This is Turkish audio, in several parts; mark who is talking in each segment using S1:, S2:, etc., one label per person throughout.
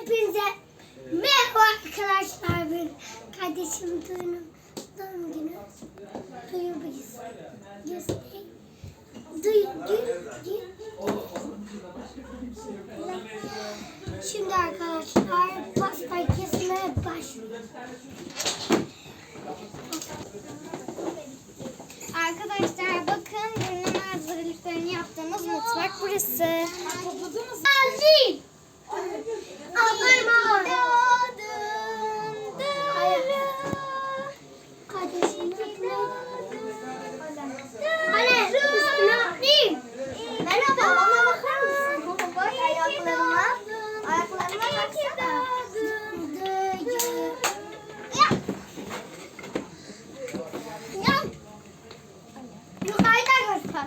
S1: Hepinize merhaba arkadaşlar. Ben kardeşim Duyu'nun doğum günü. Duyu biz. Duyu, Duyu. Şimdi arkadaşlar pastayı kesmeye başlıyoruz.
S2: Arkadaşlar bakın burnuma hazırlıklarını yaptığımız mutfak burası.
S1: Abarma.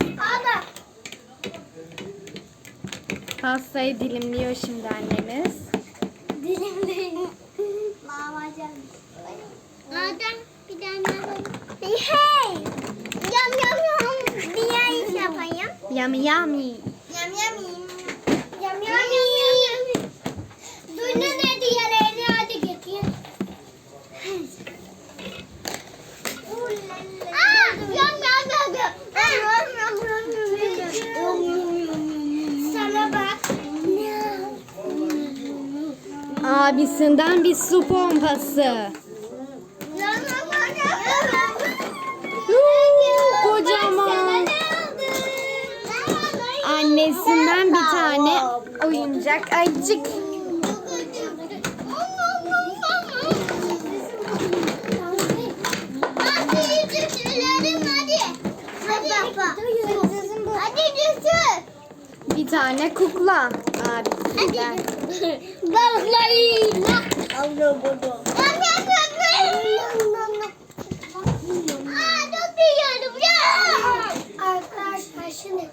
S1: Ada.
S3: Pastayı dilimliyor şimdi annemiz.
S1: Dilimleyin.
S2: Mamacım.
S1: Adem bir tane.
S2: Hey. Yam yam yam. Bir iş yapayım.
S3: Yummy yummy.
S2: Yam yam yam.
S1: Yam yam yam yam. Duyunu ne diğerlerini hadi getir.
S2: Aa, yam yam yam yam. Yam yam yam yam.
S1: Sana bak.
S3: Abisinden bir su pompası. Kocaman. Annesinden bir tane oyuncak ayıcık. Bir tane kukla abisinden.
S1: Balıklarıyla.
S2: Yam yam yam yam. Aa, çok yiyorum ya.
S1: Arkadaşlar şimdi.